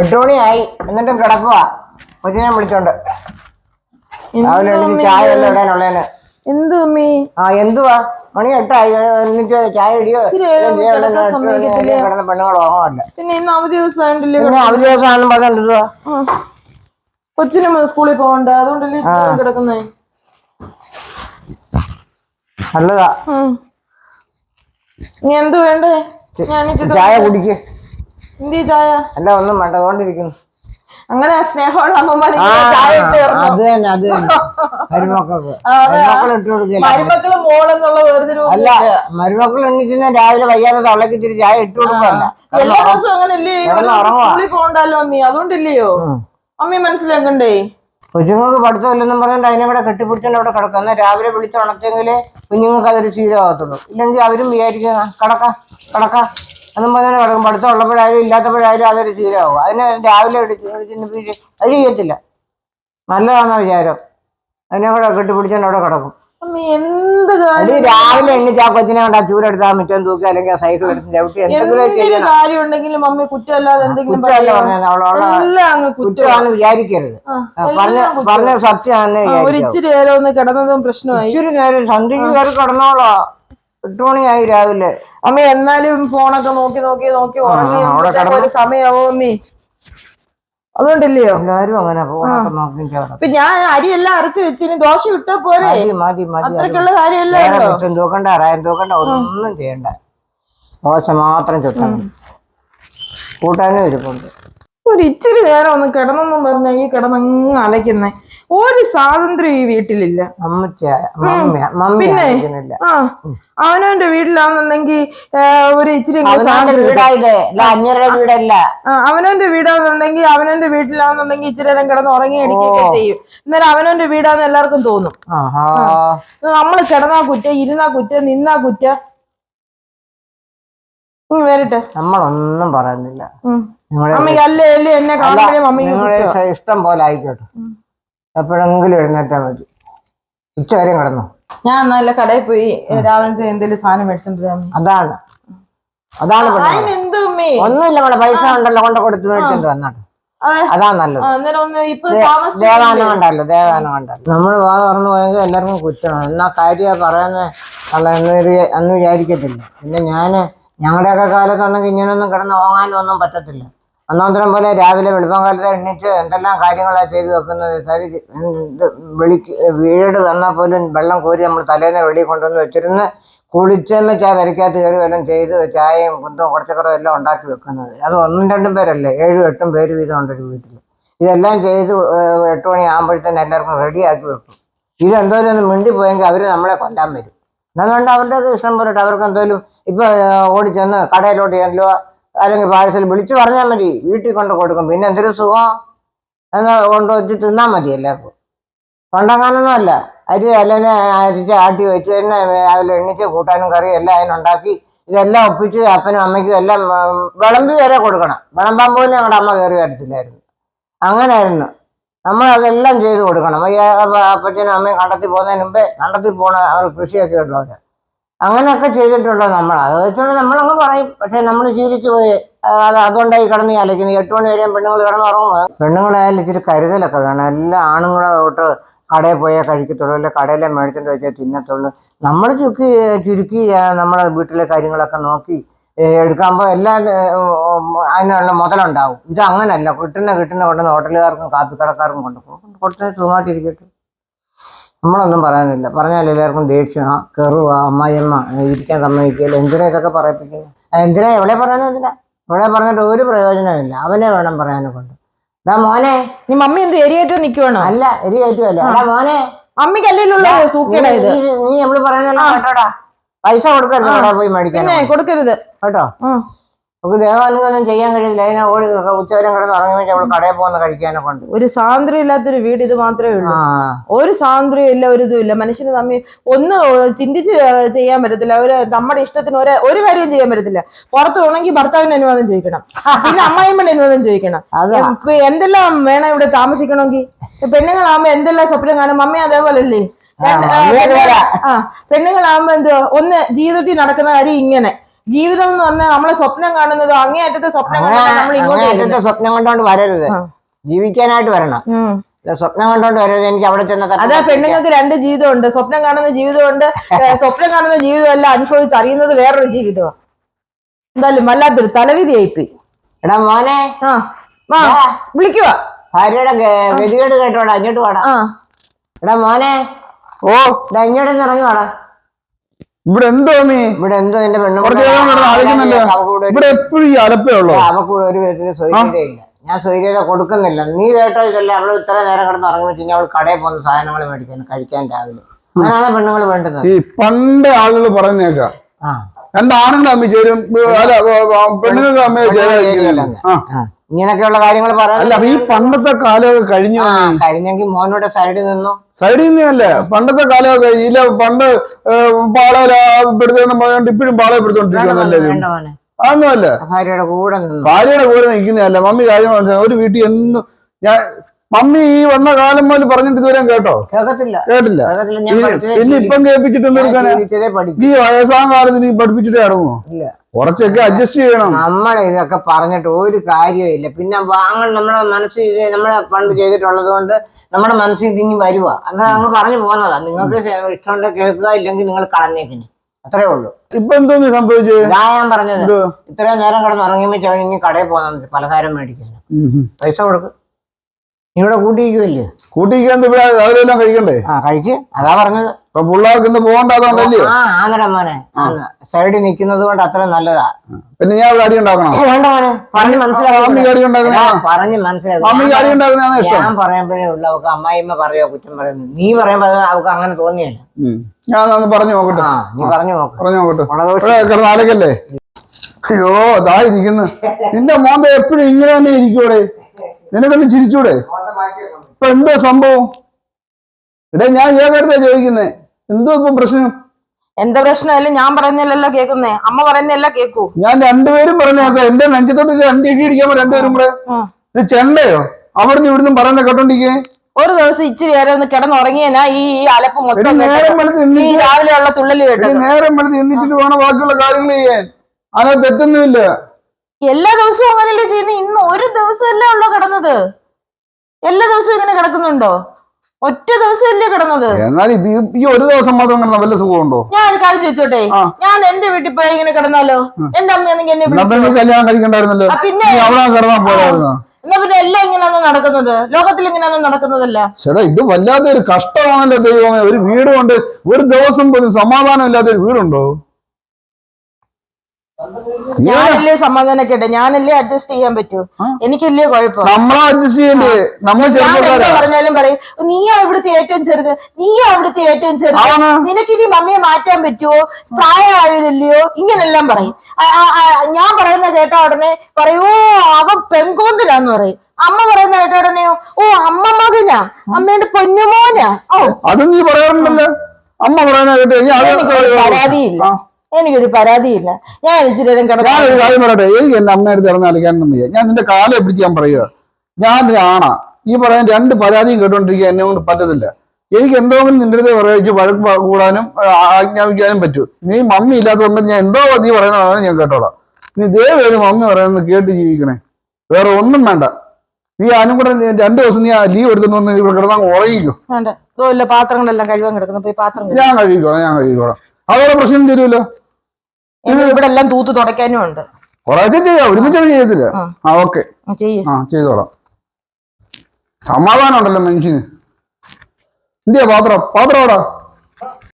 എട്ട് മണിയായി എന്നിട്ടും കിടക്കുക കൊച്ചിനെ വിളിച്ചോണ്ട്. രാവിലെ എണീറ്റ് ചായ വല്ലതും ഇടാനുള്ളേന്. എന്തു ആ എന്തുവാ? മണി എട്ടായി. എന്നിട്ട് ചായ ഇടിയോ ഇച്ചിരി നേരം ഒന്ന് കിടക്കാൻ സമ്മതിക്കത്തില്ലേ? കിടന്ന പെണ്ണുങ്ങൾ ഓർമ്മല്ല പിന്നെ ഇന്ന് അവധി ദിവസം പിന്നെ അവധി ആണെന്ന് പറഞ്ഞിട്ടുണ്ടോ കൊച്ചിനും സ്കൂളിൽ പോകണ്ട. അതുകൊണ്ടല്ലേ ഇച്ചിരി നേരം കിടക്കുന്നേ? നല്ലതാ. ഉം. നീ എന്തു വേണ്ടേ? ഞാൻ ഇട്ടിട്ട് ചായ കുടിക്ക്. എന്തി ചായ? അല്ല ഒന്നും വേണ്ട അങ്ങനെ സ്നേഹമുള്ള അമ്മമാർ ആ ചായ ഇട്ട് തരണം. അത് തന്നെ അത് തന്നെ. മരുമക്കൾക്ക്. ആ, അതെ. മരുമക്കൾ ഇട്ട് മരുമക്കൾ മോളെന്നുള്ള വേർതിരിവ് അല്ല മരുമക്കൾ എണീക്കുന്ന രാവിലെ വയ്യാതെ തള്ളക്കിട്ടിട്ട് ചായ ഇട്ട് കൊടുക്കല്ല എല്ലാ ദിവസവും അങ്ങനെ സ്കൂളിൽ പോകണ്ടല്ലോ അമ്മി? അതുകൊണ്ടില്ലയോ? അമ്മി മനസ്സിലാക്കണ്ടേ? കുഞ്ഞുങ്ങൾക്ക് പഠിത്തമില്ലെന്നും പറഞ്ഞിട്ട് അതിനെ ഇവിടെ കെട്ടിപ്പിടിച്ചോണ്ട് അവിടെ കിടക്കാം. എന്നാൽ രാവിലെ വിളിച്ച് ഉണർത്തെങ്കിലേ കുഞ്ഞുങ്ങൾക്ക് അതൊരു ശീലമാകത്തുള്ളൂ. ഇല്ലെങ്കിൽ അവരും വിചാരിക്കുക കടക്ക കടക്ക. എന്നും തന്നെ കിടക്കും പഠിത്തം ഉള്ളപ്പോഴായാലും ഇല്ലാത്തപ്പോഴായാലും അതൊരു ശീലമാകും അതിന് രാവിലെ എടുത്ത് അത് ചെയ്യത്തില്ല. നല്ലതാണെന്ന വിചാരം. അതിനെ കൂടെ കെട്ടിപ്പിടിച്ചാൽ അവിടെ കിടക്കും. എന്ത് രാവിലെ എണ്ണിച്ച് ആ കൊച്ചിനെ കൊണ്ട് ആ ചൂരെടുത്താൽ മിറ്റം തൂക്കുക അല്ലെങ്കിൽ ആ സൈക്കിൾ എടുത്ത് ചവിട്ടി എന്തെങ്കിലും കാര്യം ഉണ്ടെങ്കിലും മമ്മി കുറ്റമല്ലാതെ എന്തെങ്കിലും കുറ്റമാണെന്ന് വിചാരിക്കരുത്. പറഞ്ഞ സത്യം പറഞ്ഞ സത്യമാണെന്ന് ഒരു ഇച്ചിരി നേരം ഒന്ന് കിടന്നതും പ്രശ്നമായി. ഇച്ചിരി നേരം സന്ധ്യക്ക് കയറി കിടന്നോളാ. എട്ട് മണിയായി രാവിലെ. അമ്മ എന്നാലും ഫോണൊക്കെ നോക്കി നോക്കി നോക്കി ഉറങ്ങി സമയാവോ ഒരു സമയമാവും അമ്മി. അതുകൊണ്ടില്ലയോ? എല്ലാരും അങ്ങനെ ഫോണൊക്കെ നോക്കി ഇപ്പൊ ഞാൻ അരിയെല്ലാം അരച്ച് വെച്ചിന് ദോശ ഇട്ടാ പോരെ? മതി മതി മതി അത്രക്കുള്ള കാര്യമല്ലേ തൂക്കണ്ട റായം തൂക്കണ്ട ഒന്നും ചെയ്യണ്ട. ദോശ മാത്രം ചുട്ടാൽ മതി. കൂട്ടാനും ഇരിപ്പുണ്ട്. ഒരു ഇച്ചിരി നേരം ഒന്ന് കിടന്നെന്നും പറഞ്ഞ ഈ കിടന്നങ്ങ് അലയ്ക്കുന്നേ. ഒരു സ്വാതന്ത്ര്യം ഈ വീട്ടിലില്ല. പിന്നെ? ആ അവനവന്റെ വീട്ടിലാണെന്നുണ്ടെങ്കിൽ ഒരു ഇച്ചിരി അവനവന്റെ വീടാണെന്നുണ്ടെങ്കിൽ അവനവന്റെ വീട്ടിലാണെന്നുണ്ടെങ്കിൽ ഇച്ചിരി നേരം കിടന്ന് ഉറങ്ങി അടിക്കുകയൊക്കെ ചെയ്യും. എന്നാലും അവനവന്റെ വീടാന്ന് എല്ലാവർക്കും തോന്നും. നമ്മൾ കിടന്നാ കുറ്റ ഇരുന്നാ കുറ്റ നിന്നാ കുറ്റ. വരട്ടെ. നമ്മളൊന്നും പറയുന്നില്ല. അമ്മയ്ക്ക് അല്ലേ അല്ലേ എന്നെ കാണുമ്പോഴേ മമ്മിക്ക് ഇഷ്ടം പോലെ ആയിക്കോട്ടെ. എപ്പോഴെങ്കിലും എഴുന്നേറ്റാ മതി. ഉച്ചവരെയും വരെ കിടന്നു? ഞാൻ നല്ല കടയിൽ പോയി രാവിലത്തെ എന്തെങ്കിലും സാധനം മേടിച്ചോണ്ട് അതാണ്. അതാണ് ഒന്നുമില്ല നമ്മളെ പൈസ ഉണ്ടല്ലോ കൊണ്ട് കൊടുത്ത് മേടിച്ചിട്ട് വന്നാട്ടെ അതെ. അതാ നല്ലത്. ദേവാനം കണ്ടല്ലോ ദേവാനം കണ്ടല്ലോ നമ്മൾ വാ തുറന്നു പോയെങ്കിൽ എല്ലാവർക്കും കുറ്റമാണ്. എന്നാ കാര്യ പറയുന്നത് അന്ന് വിചാരിക്കത്തില്ല. പിന്നെ ഞാൻ ഞങ്ങളുടെയൊക്കെ കാലത്തൊന്നും ഇങ്ങനെയൊന്നും കിടന്ന് ഓങ്ങാനും ഒന്നും പറ്റത്തില്ല. ഒന്നാന്തരം പോലെ രാവിലെ വെളുപ്പംകാലത്ത് എണ്ണിച്ച് എന്തെല്ലാം കാര്യങ്ങളാണ് ചെയ്തു വെക്കുന്നത്? തരി വെളിക്ക് വീട് വന്നാൽ പോലും വെള്ളം കോരി നമ്മൾ തലേന്ന് വെളിയിൽ കൊണ്ടുവന്ന് വെച്ചിരുന്ന് കുളിച്ചെന്ന് ചായ വരയ്ക്കകത്ത് കയറി വല്ലതും ചെയ്ത് ചായയും കുന്തും കുറച്ചക്കറും എല്ലാം ഉണ്ടാക്കി വെക്കുന്നത്. അത് ഒന്നും രണ്ടും പേരല്ലേ? ഏഴും എട്ടും പേര് വീതം ഉണ്ട് ഒരു വീട്ടിൽ ഇതെല്ലാം ചെയ്ത് എട്ട് മണി ആകുമ്പോഴത്തേന് എല്ലാവർക്കും റെഡിയാക്കി വെക്കും. ഇതെന്തോലും ഒന്ന് മിണ്ടി പോയെങ്കിൽ അവർ നമ്മളെ കൊല്ലാൻ വരും. എന്നാൽ അവരുടെ ഇഷ്ടം പോലെ അവർക്ക് എന്തോലും ഇപ്പൊ ഓടിച്ചെന്ന് കടയിലോട്ട് ചെല്ലോ അല്ലെങ്കിൽ പാഴ്സൽ വിളിച്ചു പറഞ്ഞാൽ മതി. വീട്ടിൽ കൊണ്ട് കൊടുക്കും. പിന്നെ എന്തൊരു സുഖം? എന്നാ കൊണ്ട് വെച്ച് തിന്നാൽ മതി എല്ലാവർക്കും. കൊണ്ടങ്ങാനൊന്നും അല്ല. അരി അല്ലെങ്കിൽ അരിച്ച് ആട്ടി വെച്ച് തന്നെ രാവിലെ എണ്ണിച്ച് കൂട്ടാനും കറിയും എല്ലാം അതിനുണ്ടാക്കി ഇതെല്ലാം ഒപ്പിച്ച് അപ്പനും അമ്മയ്ക്കും എല്ലാം വിളമ്പി വരെ കൊടുക്കണം. വിളമ്പാൻ പോലും ഞങ്ങളുടെ അമ്മ കയറി വരത്തില്ലായിരുന്നു. അങ്ങനെയായിരുന്നു നമ്മൾ അതെല്ലാം ചെയ്ത് കൊടുക്കണം. അപ്പച്ചനും അമ്മയും കണ്ടത്തിൽ പോകുന്നതിന് മുമ്പേ കണ്ടത്തിൽ പോണ അവർ കൃഷിയൊക്കെ ഉള്ളവര്. അങ്ങനെയൊക്കെ ചെയ്തിട്ടുള്ള നമ്മൾ അത് വെച്ചുകൊണ്ട് നമ്മളങ്ങ് പറയും. പക്ഷെ നമ്മൾ ശീലിച്ചു പോയി അത് അതുകൊണ്ടായി കിടന്ന് അലക്കുന്നു എട്ട് മണി വരെയും പെണ്ണുങ്ങൾ കിടന്ന് ഉറങ്ങുന്നത് പെണ്ണുങ്ങളായാലും ഇച്ചിരി കരുതലൊക്കെ വേണം എല്ലാ ആണുങ്ങളെ തൊട്ട് കടയിൽ പോയാൽ കഴിക്കത്തുള്ളൂ. അല്ലെ കടയിലെ മേടിച്ചിട്ട് വെച്ചാൽ തിന്നത്തുള്ളൂ. നമ്മൾ ചുക്കി ചുരുക്കി നമ്മളെ വീട്ടിലെ കാര്യങ്ങളൊക്കെ നോക്കി എടുക്കുമ്പോൾ എല്ലാം അതിനുള്ള മുതലുണ്ടാവും. ഇത് അങ്ങനല്ല. കിട്ടുന്ന കിട്ടുന്ന കൊണ്ടുവന്ന് ഹോട്ടലുകാർക്കും കാപ്പിക്കടക്കാർക്കും കൊണ്ടുപോകും കൊടുത്ത് സുഖമായിട്ടിരിക്കട്ടെ. നമ്മളൊന്നും പറയാനില്ല. പറഞ്ഞാൽ എല്ലാവർക്കും ദേഷ്യം കെറുക അമ്മായിയമ്മ ഇരിക്കാൻ സമ്മതിക്കില്ല എന്തിനാ ഇതൊക്കെ പറയിപ്പിക്കുന്നത്? എന്തിനാ എവിടെ പറയാനും എന്തിനാ? ഇവിടെ പറഞ്ഞിട്ട് ഒരു പ്രയോജനമില്ല അവനെ വേണം പറയാനെ കൊണ്ട് എടാ മോനെ. നീ മമ്മി എന്ത് എരിയേറ്റ് നിൽക്കുവാണോ അല്ല എരി അല്ല എടാ മോനെ അമ്മയ്ക്ക് അല്ലെങ്കിലുള്ള സൂക്കേടാ ഇത്. നീ നമ്മൾ പറയാനല്ലോ കേട്ടോടാ. പൈസ കൊടുക്കരുത് പോയി മേടിക്കാൻ കൊടുക്കരുത്. കേട്ടോ. നമുക്ക് ദേവാനുഗമനം ചെയ്യാൻ കഴിയില്ല. അതിനെ ഓടി ഉച്ചവരം കിടന്ന് ഇറങ്ങി നമ്മൾ കടയിൽ പോകുന്ന കഴിക്കാനൊക്കെ ഉണ്ട്. ഒരു സ്വാതന്ത്ര്യം ഇല്ലാത്തൊരു വീട് ഇത് മാത്രമേ ഉള്ളൂ. ഒരു സ്വാതന്ത്ര്യം ഇല്ല ഒരു ഇതും ഇല്ല. മനുഷ്യന് തമ്മിൽ ഒന്ന് ചിന്തിച്ച് ചെയ്യാൻ പറ്റത്തില്ല. ഒരു നമ്മുടെ ഇഷ്ടത്തിന് ഒരു ഒരു കാര്യവും ചെയ്യാൻ പറ്റത്തില്ല. പുറത്ത് പോകണമെങ്കിൽ ഭർത്താവിന്റെ അനുവാദം ചോദിക്കണം. പിന്നെ അമ്മായിമ്മന്റെ അനുവാദം ചോദിക്കണം. എന്തെല്ലാം വേണം ഇവിടെ താമസിക്കണമെങ്കിൽ? പെണ്ണുങ്ങളാകുമ്പോ എന്തെല്ലാം സ്വപ്നം കാണും? മമ്മി അതേപോലെ അല്ലേ പെണ്ണുങ്ങളാകുമ്പോ എന്തോ ഒന്ന് ജീവിതത്തിൽ നടക്കുന്ന കാര്യം ഇങ്ങനെ. ജീവിതം എന്ന് പറഞ്ഞാൽ നമ്മളെ സ്വപ്നം കാണുന്നത് അങ്ങേയറ്റത്തെ സ്വപ്നം നമ്മൾ ഇങ്ങോട്ട്. സ്വപ്നം കണ്ടോണ്ട് വരരുത്. ജീവിക്കാനായിട്ട് വരണം. സ്വപ്നം കണ്ടോണ്ട് വരരുത്. എനിക്ക് അവിടെ ചെന്ന അതാ പെണ്ണുങ്ങൾക്ക് രണ്ട് ജീവിതമുണ്ട്. സ്വപ്നം കാണുന്ന ജീവിതമുണ്ട്. ഉണ്ട് സ്വപ്നം കാണുന്ന ജീവിതമല്ല അനുഭവിച്ച് അറിയുന്നത് വേറൊരു ജീവിതമാണ് എന്തായാലും വല്ലാത്തൊരു തലവിധി തലവിധിയായിപ്പോയി എടാ മോനെ. ആ വാ വിളിക്കുവാ. ഭാര്യയുടെ ഗതികേട് കേട്ടോടാ. ഇങ്ങോട്ട് വാടാ. ആ. എടാ മോനെ. ഓ ഇങ്ങോട്ട് ഇറങ്ങി വാടാ. ഇവിടെ എന്തോ മീ ഇവിടെ എന്തോ എന്റെ പെണ്ണും ഇവിടെ എപ്പോഴും ഈ അലപ്പേ ഉള്ളു? അവക്കൂടെ ഒരു വിധത്തിൽ സ്വൈര്യതയില്ല. ഞാൻ സ്വൈര്യത കൊടുക്കുന്നില്ല. നീ കേട്ടോ ഇതല്ല. അവൾ ഇത്ര നേരം കിടന്ന് ഇറങ്ങി വെച്ച് കഴിഞ്ഞാൽ അവൾ കടയിൽ പോകുന്ന സാധനങ്ങൾ മേടിക്കാൻ കഴിക്കാൻ രാവിലെ. അങ്ങനെയാണ് പെണ്ണുങ്ങൾ വേണ്ടുന്നത്. ഈ പണ്ട് ആളുകൾ പറഞ്ഞേക്ക ആ. അമ്മ തമ്മിൽ ചേരും. അല്ല പെണ്ണുങ്ങൾ തമ്മിൽ ആ. ഇങ്ങനെയൊക്കെയുള്ള കാര്യങ്ങൾ അല്ല പറയാൻ അപ്പൊ ഈ പണ്ടത്തെ കാലമൊക്കെ കഴിഞ്ഞു. കഴിഞ്ഞെങ്കിൽ മോനോടെ സൈഡിൽ നിന്നോ? സൈഡിൽ നിന്നല്ലേ പണ്ടത്തെ കാലമൊക്കെ ഇല്ല പണ്ട് പാളയിൽപ്പെടുത്തുന്ന പറഞ്ഞോണ്ട് ഇപ്പോഴും പാളയപ്പെടുത്തോണ്ടിരിക്കുന്നല്ലേ അതൊന്നുമല്ല ഭാര്യയുടെ കൂടെ ഭാര്യയുടെ കൂടെ നിൽക്കുന്നതല്ല. മമ്മി കാര്യം മനസ്സിലായി ഒരു വീട്ടിൽ എന്നും ഞാൻ മമ്മി ഈ വന്ന കാലം മുതൽ പറഞ്ഞിട്ട് ഇതുവരെ കേട്ടോ? കേട്ടില്ല. കേട്ടില്ല ഇനി- പിന്നെ ഇപ്പം കേൾപ്പിച്ചിട്ടൊന്നും എടുക്കാനാ? നീ വയസ്സാം കാലത്ത് നീ പഠിപ്പിച്ചിട്ട് ഇല്ല. കുറച്ചൊക്കെ അഡ്ജസ്റ്റ് ചെയ്യണം. നമ്മളെ ഇതൊക്കെ പറഞ്ഞിട്ട് ഒരു കാര്യമില്ല പിന്നെ വാങ്ങൽ നമ്മളെ മനസ്സിൽ ഇത് നമ്മളെ പണ്ട് ചെയ്തിട്ടുള്ളത് കൊണ്ട് നമ്മുടെ മനസ്സിൽ ഇത് ഇനി വരുക അങ്ങനെ അങ്ങ് പറഞ്ഞു പോകുന്നതാ നിങ്ങൾക്ക് ഇഷ്ടമുണ്ട് കേൾക്കുക ഇല്ലെങ്കിൽ നിങ്ങൾ കളഞ്ഞേക്കിന് അത്രേ ഉള്ളൂ. ഇപ്പൊ എന്തോന്ന് സംഭവിച്ചത് ഇതാ ഞാൻ പറഞ്ഞത്. ഇത്രയും നേരം കിടന്ന് ഉറങ്ങിയപ്പോൾ ഇനി കടയിൽ പോകുന്നത് പലഹാരം മേടിക്കാൻ. പൈസ കൊടുക്കും. ഇവിടെ കൂട്ടിയിരിക്കുമല്ലേ കൂട്ടിയിരിക്കാൻ ഇവിടെ കഴിക്കണ്ടേ? ആ കഴിക്കുക അതാ പറഞ്ഞത്. ഇപ്പൊ പിള്ളേർക്ക് ഇന്ന് ആ ആന്നട മോനെ. സൈഡിൽ നിൽക്കുന്നത് കൊണ്ട് അത്ര നല്ലതാ. പിന്നെ ഞാൻ ഇവിടെ അടി ഉണ്ടാക്കണം? വേണ്ട മോനെ. പറഞ്ഞ് അമ്മയ്ക്ക് അടി ഉണ്ടാക്കുന്ന മനസ്സിലാക്കി പറഞ്ഞ് മനസ്സിലാക്കി അമ്മയ്ക്ക് അടി ഉണ്ടാക്കുന്നതാണ് ഇഷ്ടം? ഞാൻ പറയുമ്പോഴേ ഉള്ളു അവക്ക് അമ്മായിമ്മ പറയോ കുറ്റം പറയുന്നു നീ പറയുമ്പോ അവക്ക് അങ്ങനെ തോന്നിയല്ല. ഞാൻ ഒന്ന് പറഞ്ഞു നോക്കട്ടെ. നീ പറഞ്ഞു നോക്ക്. പറഞ്ഞു നോക്കട്ടെ. കിടന്ന് ആലക്കല്ലേ അയ്യോ അതാ ഇരിക്കുന്നു. നിന്റെ മോന്ത എപ്പോഴും ഇങ്ങനെ തന്നെ ഇരിക്കൂടെ നിനക്കൊന്ന് ചിരിച്ചൂടെ? ഇപ്പൊ എന്തോ സംഭവം? ഇടേ ഞാൻ ഏകടുത്താ ചോദിക്കുന്നേ? എന്തോ ഇപ്പൊ പ്രശ്നം? എന്താ പ്രശ്നമല്ല ഞാൻ പറയുന്നില്ലല്ലോ കേൾക്കുന്നേ. അമ്മ പറയുന്നല്ല കേക്കൂ ഞാൻ രണ്ടുപേരും പറഞ്ഞേക്കാം എന്റെ നെഞ്ചത്തോട്ട് രണ്ട് ഇടി ഇടിക്കാൻ രണ്ടുപേരും കൂടെ. ഇത് ചെണ്ടയോ? അവിടുന്ന് ഇവിടുന്ന് പറയുന്ന കേട്ടോണ്ടിരിക്കേ. ഒരു ദിവസം ഇച്ചിരി നേരം ഒന്ന് കിടന്നുറങ്ങിയനാ ഈ അലപ്പ് മൊത്തം ഈ രാവിലെ ഉള്ള തുള്ളൽ കേട്ടു നേരം വെളുത്ത് എണ്ണിച്ചിട്ട് വേണം ബാക്കിയുള്ള കാര്യങ്ങൾ ചെയ്യാൻ. അതിനകത്ത് തെറ്റൊന്നുമില്ല. എല്ലാ ദിവസവും അങ്ങനെയല്ലേ ചെയ്യുന്നത് ഇന്ന് ഒരു ദിവസമല്ലേ ഉള്ളൂ കിടന്നത്. എല്ലാ ദിവസവും ഇങ്ങനെ കിടക്കുന്നുണ്ടോ? ഒറ്റ ദിവസമല്ലേ കിടന്നത്? എന്നാൽ ഈ- ഒരു ദിവസം മാത്രം കിടന്ന വല്ല സുഖമുണ്ടോ? ഞാൻ ഒരു കാര്യം ചോദിച്ചോട്ടെ? ഞാൻ എന്റെ വീട്ടിൽ പോയി ഇങ്ങനെ കിടന്നാലോ? എന്റെ അമ്മയാണെങ്കിൽ എന്നെ കല്യാണം കഴിക്കണ്ടായിരുന്നല്ലോ? പിന്നെ അവിടെ കിടന്നാ പോരായിരുന്നോ? എന്നാ പിന്നെ എല്ലാം ഇങ്ങനെയാണോ നടക്കുന്നത്. ലോകത്തിൽ ഇങ്ങനെയാണോ നടക്കുന്നതല്ല. ചേട്ടാ ഇത് വല്ലാത്തൊരു കഷ്ടമാണല്ലോ ദൈവമേ. ഒരു വീട് കൊണ്ട് ഒരു ദിവസം പോലും സമാധാനം ഇല്ലാത്ത ഒരു വീടുണ്ടോ? ഞാനല്ലേ സമാധാനക്കേട്ടെ ഞാനല്ലേ അഡ്ജസ്റ്റ് ചെയ്യാൻ പറ്റൂ. എനിക്കല്ലേ കുഴപ്പം? നമ്മളെ അഡ്ജസ്റ്റ് ചെയ്യണ്ടേ നമ്മൾ പറഞ്ഞാലും പറയും നീയാ ഇവിടുത്തെ ഏറ്റവും ചെറുത് നീയാ ഇവിടുത്തെ ഏറ്റവും ചെറുത്. നിനക്ക് നിനക്കിനി മമ്മിയെ മാറ്റാൻ പറ്റുമോ പ്രായമായതല്ലയോ ഇങ്ങനെല്ലാം പറയും. ഞാൻ പറയുന്ന കേട്ട ഉടനെ പറയൂ അവൻ പെങ്കോന്തിലാന്ന് പറയും. അമ്മ പറയുന്ന കേട്ട ഉടനെയോ ഓ അമ്മ മകനാ അമ്മയുടെ പൊന്നുമോനാ. ഓ. അത് നീ പറയാറുണ്ടല്ലോ. അമ്മ പറയുന്ന കേട്ടോ പരാതിയില്ല. എനിക്കൊരു പരാതിയില്ല. ഞാൻ ഇച്ചിരി നേരം കിടന്നു ഞാനൊരു കാര്യം പറയട്ടെ? എനിക്ക് എന്റെ അമ്മയുടെ വയ്യ. ഞാൻ നിന്റെ കാലം പിടിച്ച് ഞാൻ പറയുക ഞാൻ ആണാ. ഈ പറയാൻ രണ്ട് പരാതിയും കേട്ടോണ്ടിരിക്കുക എന്നെ കൊണ്ട് പറ്റത്തില്ല. എനിക്ക് എന്തെങ്കിലും നിന്റെ അടുത്ത് പറയുക വഴക്ക് കൂടാനും ആജ്ഞാപിക്കാനും പറ്റൂ. നീ മമ്മി ഇല്ലാത്ത സമയത്ത് ഞാൻ എന്തോ നീ പറയുന്നതാണ് ഞാൻ കേട്ടോളാം. നീ ദയവേത് മമ്മി പറയുന്നത് കേട്ട് ജീവിക്കണേ. വേറെ ഒന്നും വേണ്ട. നീ ആനും കൂടെ രണ്ടു ദിവസം നീ ലീവ് എടുത്തിട്ട് വന്ന് ഇവിടെ കിടന്നാൽ ഉറങ്ങിക്കോ. പാത്രങ്ങളെല്ലാം കഴിവാൻ കിടക്കുന്നു. പോയി പാത്രം ഞാൻ കഴിക്കോളാം ഞാൻ കഴിക്കോളാം അതോടെ പ്രശ്നം തരുമല്ലോ ഇവിടെ എല്ലാം തൂത്ത് തുടയ്ക്കാനും ഉണ്ട്. കുറേശ്ശെ ചെയ്യാം. ഒരുമിച്ച് ചെയ്യത്തില്ല. ആ. ആ ഓക്കെ. ചെയ്യേ. ആ ചെയ്തോളാം. സമാധാനം ഉണ്ടല്ലോ മനുഷ്യന്. എന്തിയാ പാത്രം? പാത്രം എവിടാ?